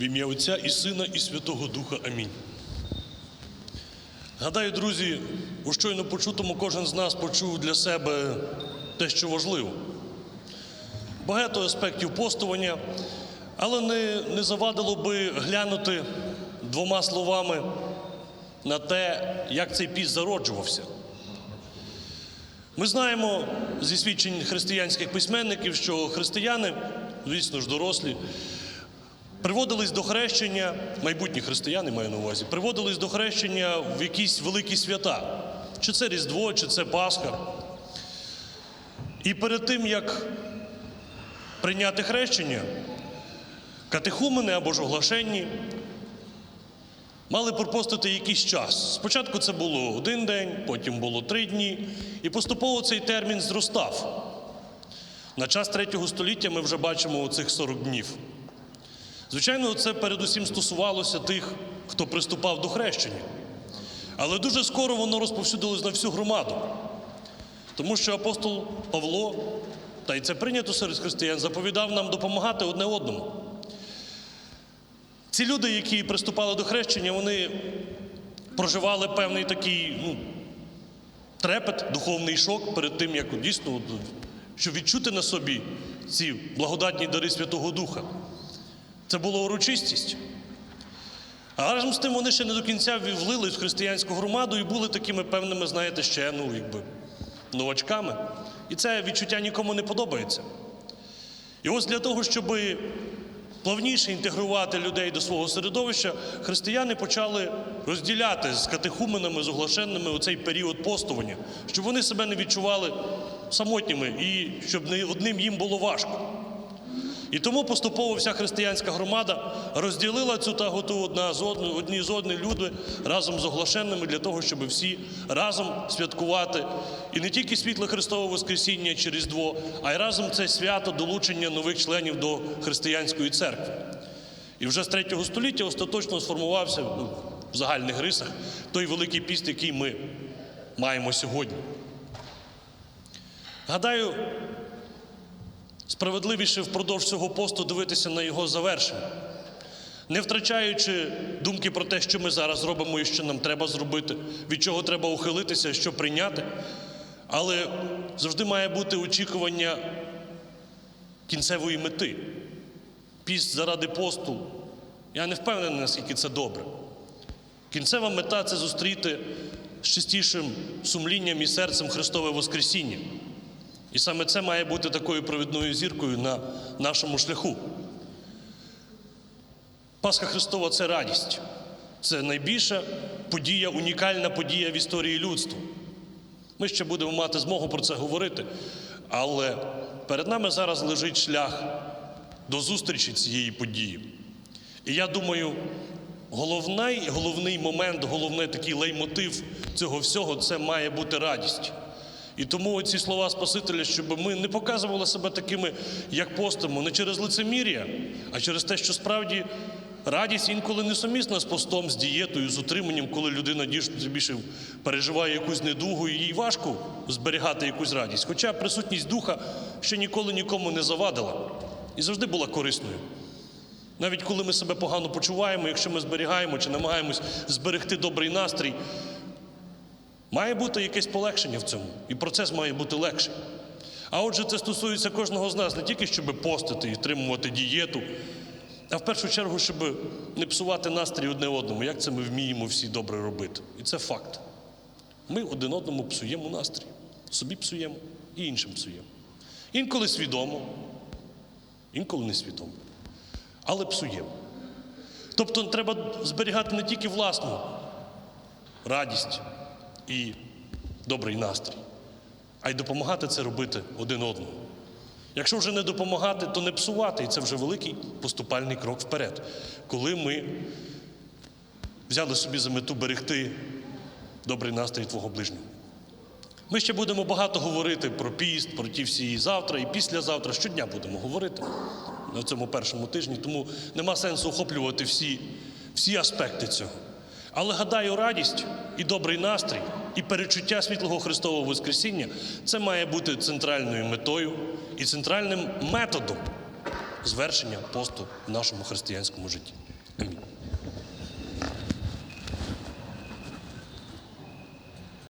В ім'я Отця і Сина, і Святого Духа. Амінь. Гадаю, друзі, у щойно почутому кожен з нас почув для себе те, що важливо. Багато аспектів постування, але не, не завадило би глянути двома словами на те, як цей піст зароджувався. Ми знаємо зі свідчень християнських письменників, що християни, звісно ж, дорослі, приводились до хрещення, майбутні християни маю на увазі, приводились до хрещення в якісь великі свята. Чи це Різдво, чи це Пасха. І перед тим, як прийняти хрещення, катехумени або ж оглашенні мали пропустити якийсь час. Спочатку це було один день, потім було три дні, і поступово цей термін зростав. На час третього століття ми вже бачимо оцих 40 днів. Звичайно, це передусім стосувалося тих, хто приступав до хрещення. Але дуже скоро воно розповсюдилось на всю громаду. Тому що апостол Павло, та й це прийнято серед християн, заповідав нам допомагати одне одному. Ці люди, які приступали до хрещення, вони проживали певний такий ну, трепет, духовний шок перед тим, як дійсно, щоб відчути на собі ці благодатні дари Святого Духа. Це була урочистість. А разом з тим вони ще не до кінця влились в християнську громаду і були такими певними, знаєте, ще ну, якби, новачками. І це відчуття нікому не подобається. І ось для того, щоб плавніше інтегрувати людей до свого середовища, християни почали розділяти з катехуменами, з оглашеними у цей період постування, щоб вони себе не відчували самотніми і щоб не одним їм було важко. І тому поступово вся християнська громада розділила цю таготу одна з одною, одні з одні люди разом з оглашеними для того, щоб всі разом святкувати і не тільки світле Христове Воскресіння чи Різдво, а й разом це свято долучення нових членів до християнської церкви. І вже з третього століття остаточно сформувався ну, в загальних рисах той великий піст, який ми маємо сьогодні. Гадаю, справедливіше впродовж цього посту дивитися на його завершення, не втрачаючи думки про те, що ми зараз робимо і що нам треба зробити, від чого треба ухилитися, що прийняти. Але завжди має бути очікування кінцевої мети. Піст заради посту. Я не впевнений, наскільки це добре. Кінцева мета це зустріти з чистішим сумлінням і серцем Христове Воскресіння. І саме це має бути такою провідною зіркою на нашому шляху. Пасха Христова це радість. Це найбільша подія, унікальна подія в історії людства. Ми ще будемо мати змогу про це говорити, але перед нами зараз лежить шлях до зустрічі цієї події. І я думаю, головний, головний момент, головний такий леймотив цього всього це має бути радість. І тому ці слова Спасителя, щоб ми не показували себе такими, як постимо, не через лицемір'я, а через те, що справді радість інколи не сумісна з постом, з дієтою, з утриманням, коли людина більше переживає якусь недугу, і їй важко зберігати якусь радість. Хоча присутність духа ще ніколи нікому не завадила і завжди була корисною. Навіть коли ми себе погано почуваємо, якщо ми зберігаємо чи намагаємось зберегти добрий настрій, Має бути якесь полегшення в цьому, і процес має бути легший. А отже, це стосується кожного з нас не тільки, щоб постити і втримувати дієту, а в першу чергу, щоб не псувати настрій одне одному, як це ми вміємо всі добре робити. І це факт. Ми один одному псуємо настрій, собі псуємо і іншим псуємо. Інколи свідомо, інколи несвідомо, але псуємо. Тобто треба зберігати не тільки власну радість і добрий настрій, а й допомагати це робити один одному. Якщо вже не допомагати, то не псувати, і це вже великий поступальний крок вперед, коли ми взяли собі за мету берегти добрий настрій твого ближнього. Ми ще будемо багато говорити про піст, про ті всі завтра і післязавтра. Щодня будемо говорити на цьому першому тижні, тому нема сенсу охоплювати всі, всі аспекти цього. Але гадаю, радість і добрий настрій, і перечуття світлого Христового Воскресіння це має бути центральною метою і центральним методом звершення посту в нашому християнському житті. Амінь.